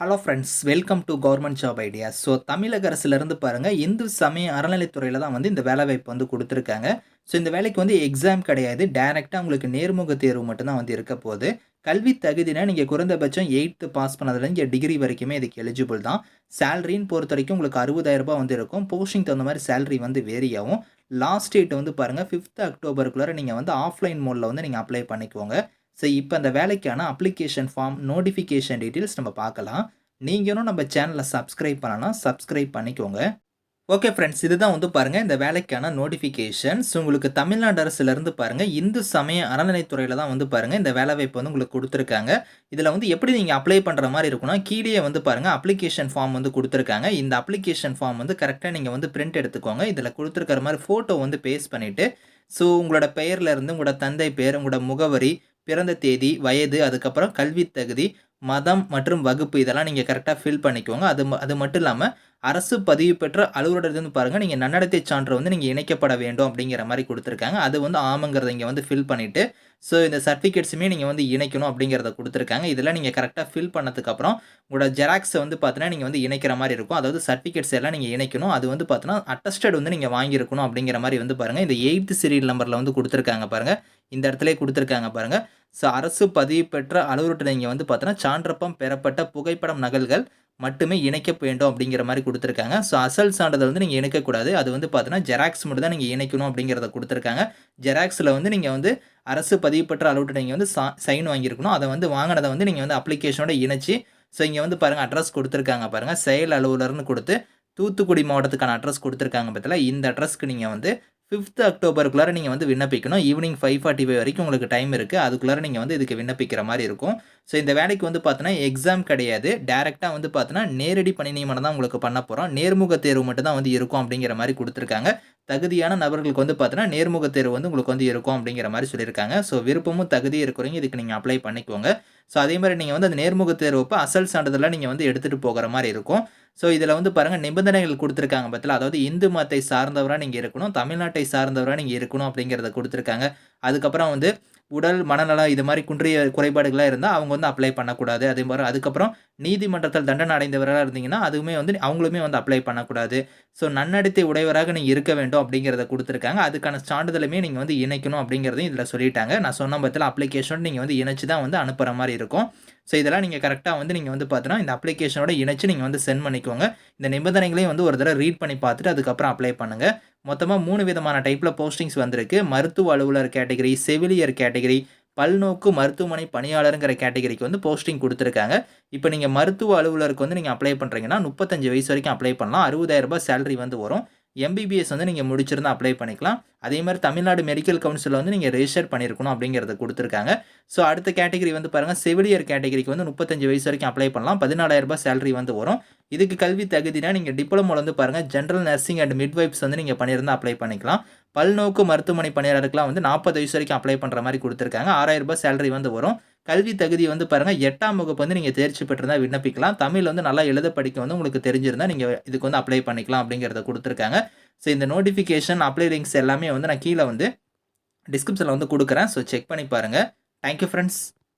Hello friends welcome to government job idea so தமிழக அரசுலேருந்து பாருங்கள் இந்து சமய அறநிலைத்துறையில் தான் வந்து இந்த வேலைவாய்ப்பு வந்து கொடுத்துருக்காங்க. ஸோ இந்த வேலைக்கு வந்து எக்ஸாம் கிடையாது. டேரெக்டாக உங்களுக்கு நேர்முக தேர்வு மட்டும்தான் வந்து இருக்க போகுது. கல்வி தகுதினா நீங்கள் குறைந்தபட்சம் எயித்து பாஸ் பண்ணதுலேருந்து டிகிரி வரைக்குமே இதுக்கு எலிஜிபிள் தான். சேலரின்னு பொறுத்த வரைக்கும் உங்களுக்கு அறுபதாயிரம் வந்து இருக்கும். போஸ்டிங் தகுந்த மாதிரி சேலரி வந்து வேரி ஆகும். லாஸ்ட் டேட் வந்து பாருங்கள் ஃபிஃப்த் அக்டோபருக்குள்ளே நீங்கள் வந்து ஆஃப்லைன் மோடில் வந்து நீங்கள் அப்ளை பண்ணிக்கோங்க. ஸோ இப்போ அந்த வேலைக்கான அப்ளிகேஷன் ஃபார்ம் நோட்டிஃபிகேஷன் டீட்டெயில்ஸ் நம்ம பார்க்கலாம். நீங்களும் நம்ம சேனலை சப்ஸ்கிரைப் பண்ணலாம். சப்ஸ்கிரைப் பண்ணிக்கோங்க. ஓகே ஃப்ரெண்ட்ஸ் இதுதான் வந்து பாருங்கள் இந்த வேலைக்கான நோட்டிஃபிகேஷன்ஸ் உங்களுக்கு தமிழ்நாடு அரசுலேருந்து பாருங்கள் இந்து சமய அறநிலைத்துறையில் தான் வந்து பாருங்கள் இந்த வேலைவாய்ப்பு வந்து உங்களுக்கு கொடுத்துருக்காங்க. இதில் வந்து எப்படி நீங்கள் அப்ளை பண்ணுற மாதிரி இருக்குன்னா கீழே வந்து பாருங்கள் அப்ளிகேஷன் ஃபார்ம் வந்து கொடுத்துருக்காங்க. இந்த அப்ளிகேஷன் ஃபார்ம் வந்து கரெக்டாக நீங்கள் வந்து பிரிண்ட் எடுத்துக்கோங்க. இதில் கொடுத்துருக்கிற மாதிரி ஃபோட்டோ வந்து பேஸ்ட் பண்ணிவிட்டு ஸோ உங்களோட பெயர்லேருந்து உங்களோட தந்தை பெயர் உங்களோட முகவரி பிறந்த தேதி வயது அதுக்கப்புறம் கல்வி தகுதி மதம் மற்றும் வகுப்பு இதெல்லாம் நீங்கள் கரெக்டாக ஃபில் பண்ணிக்கோங்க. அது அது மட்டும் இல்லாமல் அரசு பதிவு பெற்ற அலுவலர்லேருந்து பாருங்கள் நீங்கள் நன்னடத்தை சான்று வந்து நீங்கள் இணைக்கப்பட வேண்டும் அப்படிங்கிற மாதிரி கொடுத்துருக்காங்க. அது வந்து ஆமாங்கிறத இங்கே வந்து ஃபில் பண்ணிவிட்டு ஸோ இந்த சர்டிஃபிகேட்ஸுமே நீங்கள் வந்து இணைக்கணும் அப்படிங்கிறத கொடுத்துருக்காங்க. இதெல்லாம் நீங்கள் கரெக்டாக ஃபில் பண்ணதுக்கப்புறம் உங்களோட ஜெராக்ஸை வந்து பார்த்தீங்கன்னா நீங்கள் வந்து இணைக்கிற மாதிரி இருக்கும். அதாவது சர்டிஃபிகேட்ஸ் எல்லாம் நீங்கள் இணைக்கணும். அது வந்து பார்த்தீங்கன்னா அட்டஸ்டட் வந்து நீங்கள் வாங்கியிருக்கணும் அப்படிங்கிற மாதிரி வந்து பாருங்கள் இந்த எயித்து சீரியல் நம்பரில் வந்து கொடுத்துருக்காங்க பாருங்கள் இந்த இடத்துல கொடுத்துருக்காங்க பாருங்கள் ஸோ அரசு பதிவு பெற்ற அலுவலர்கிட்ட நீங்கள் வந்து பார்த்தீங்கன்னா சான்றப்பம் பெறப்பட்ட புகைப்படம் நகல்கள் மட்டுமே இணைக்க வேண்டும் அப்படிங்கிற மாதிரி கொடுத்துருக்காங்க. ஸோ அசல் சான்றிதழ் வந்து நீங்கள் இணைக்கக்கூடாது. அது வந்து பார்த்தீங்கன்னா ஜெராக்ஸ் மட்டும் தான் நீங்கள் இணைக்கணும் அப்படிங்கிறத கொடுத்துருக்காங்க. ஜெராக்ஸில் வந்து நீங்கள் வந்து அரசு பதிவு பெற்ற அளவுட்டு நீங்கள் வந்து சைன் வாங்கியிருக்கணும். அதை வந்து வாங்கினதை வந்து நீங்கள் வந்து அப்ளிகேஷனோட இணைச்சி ஸோ இங்கே வந்து பாருங்கள் அட்ரஸ் கொடுத்துருக்காங்க பாருங்கள் செயல் அலுவலர்னு கொடுத்து தூத்துக்குடி மாவட்டத்துக்கான அட்ரஸ் கொடுத்துருக்காங்க பார்த்தீங்களா இந்த அட்ரஸ்க்கு நீங்கள் வந்து ஃபிஃப்த் அக்டோபருக்குள்ளார நீங்கள் வந்து விண்ணப்பிக்கணும். ஈவினிங் ஃபைவ் ஃபார்ட்டி ஃபைவ் வரைக்கும் உங்களுக்கு டைம் இருக்குது அதுக்குள்ளார நீங்கள் வந்து இதுக்கு விண்ணப்பிக்கிற மாதிரி இருக்கும். ஸோ இந்த வேலைக்கு வந்து பார்த்தோன்னா எக்ஸாம் கிடையாது. டேரெக்டாக வந்து பார்த்தோன்னா நேரடி பணி நியமனம் தான் உங்களுக்கு பண்ண போகிறோம் நேர்முக தேர்வு மட்டும் தான் வந்து இருக்கும் அப்படிங்கிற மாதிரி கொடுத்துருக்காங்க. தகுதியான நபர்களுக்கு வந்து பார்த்தீங்கன்னா நேர்முக தேர்வு வந்து உங்களுக்கு வந்து இருக்கும் அப்படிங்கிற மாதிரி சொல்லியிருக்காங்க. ஸோ விருப்பமும் தகுதி இருக்கிறவங்க இதுக்கு நீங்கள் அப்ளை பண்ணிக்கோங்க. ஸோ அதே மாதிரி நீங்கள் வந்து அந்த நேர்முக தேர்வப்போ அசல் சான்றிதழாக நீங்கள் வந்து எடுத்துகிட்டு போகிற மாதிரி இருக்கும். ஸோ இதில் வந்து பாருங்கள் நிபந்தனைகள் கொடுத்துருக்காங்க பத்தில. அதாவது இந்து மதத்தை சார்ந்தவராக நீங்கள் இருக்கணும் தமிழ்நாட்டை சார்ந்தவராக நீங்கள் இருக்கணும் அப்படிங்கிறத கொடுத்துருக்காங்க. அதுக்கப்புறம் வந்து உடல் மனநலம் இது மாதிரி குன்றிய குறைபாடுகளாக இருந்தால் அவங்க வந்து அப்ளை பண்ணக்கூடாது. அதே மாதிரி அதுக்கப்புறம் நீதிமன்றத்தில் தண்டனை அடைந்தவராக இருந்தீங்கன்னா அதுவுமே வந்து அவங்களுமே வந்து அப்ளை பண்ணக்கூடாது. ஸோ நன்னடத்தை உடையவராக நீங்கள் இருக்க வேண்டும் அப்படிங்கிறத கொடுத்துருக்காங்க. அதுக்கான சான்றிதழுமே நீங்கள் வந்து இணைக்கணும் அப்படிங்கிறதையும் இதில் சொல்லிட்டாங்க. நான் சொன்ன பத்தில் அப்ளிகேஷன் நீங்கள் வந்து இணைச்சு தான் வந்து அனுப்புகிற மாதிரி இருக்கும். ஸோ இதெல்லாம் நீங்கள் கரெக்டாக வந்து நீங்கள் வந்து பார்த்தீங்கன்னா இந்த அப்ளிகேஷனோட இணைச்சு நீங்கள் வந்து சென்ட் பண்ணிக்கோங்க. இந்த நிபந்தனைகளையும் வந்து ஒரு தடவை ரீட் பண்ணி பார்த்துட்டு அதுக்கப்புறம் அப்ளை பண்ணுங்கள் மொத்தமாக மூணு விதமான டைப்பில் போஸ்டிங்ஸ் வந்திருக்கு. மருத்துவ அலுவலர் கேட்டகரி செவிலியர் கேட்டகரி பல்நோக்கு மருத்துவமனை பணியாளருங்கிற கேட்டகரிக்கு வந்து போஸ்டிங் கொடுத்துருக்காங்க. இப்போ நீங்கள் மருத்துவ அலுவலருக்கு வந்து நீங்கள் அப்ளை பண்ணுறீங்கன்னா முப்பத்தஞ்சு வயசு வரைக்கும் அப்ளை பண்ணலாம். அறுபதாயிரம் ரூபாய் சேலரி வந்து வரும். எம்பிபிஎஸ் வந்து நீங்கள் முடிச்சிருந்தா அப்ளை பண்ணிக்கலாம். அதே மாதிரி தமிழ்நாடு மெடிக்கல் கவுன்சிலில் வந்து நீங்கள் ரெஜிஸ்டர் பண்ணியிருக்கணும் அப்படிங்கிறத கொடுத்துருக்காங்க. ஸோ அடுத்த கேட்டகரி வந்து பாருங்கள் செவிலியர் கேட்டகரிக்கு வந்து முப்பத்தஞ்சு வயசு வரைக்கும் அப்ளை பண்ணலாம். பதினாலாயிரரூபா சேலரி வந்து வரும். இதுக்கு கல்வி தகுதினா நீங்கள் டிப்ளமோவில் வந்து பாருங்கள் ஜென்ரல் நர்சிங் அண்ட் மிட்வைப்ஸ் வந்து நீங்கள் பண்ணியிருந்தால் அப்ளை பண்ணிக்கலாம். பல்நோக்கு மருத்துவமனை பணியாளருக்குலாம் வந்து நாற்பது வயசு வரைக்கும் அப்ளை பண்ணுற மாதிரி கொடுத்துருக்காங்க. ஆறாயிரம் ரூபாய் சேலரி வந்து வரும். கல்வி தகுதி வந்து பாருங்கள் எட்டாம் வகுப்பு வந்து நீங்கள் தேர்ச்சி பெற்றிருந்தால் விண்ணப்பிக்கலாம். தமிழ் வந்து நல்லா எழுத படிக்க வந்து உங்களுக்கு தெரிஞ்சிருந்தால் நீங்கள் இதுக்கு வந்து அப்ளை பண்ணிக்கலாம் அப்படிங்கிறத கொடுத்துருக்காங்க. ஸோ இந்த நோட்டிஃபிகேஷன் அப்ளை லிங்க்ஸ் எல்லாமே வந்து நான் கீழே வந்து டிஸ்கிரிப்ஷனில் வந்து கொடுக்குறேன். ஸோ செக் பண்ணி பாருங்கள் தேங்க்யூ ஃப்ரெண்ட்ஸ்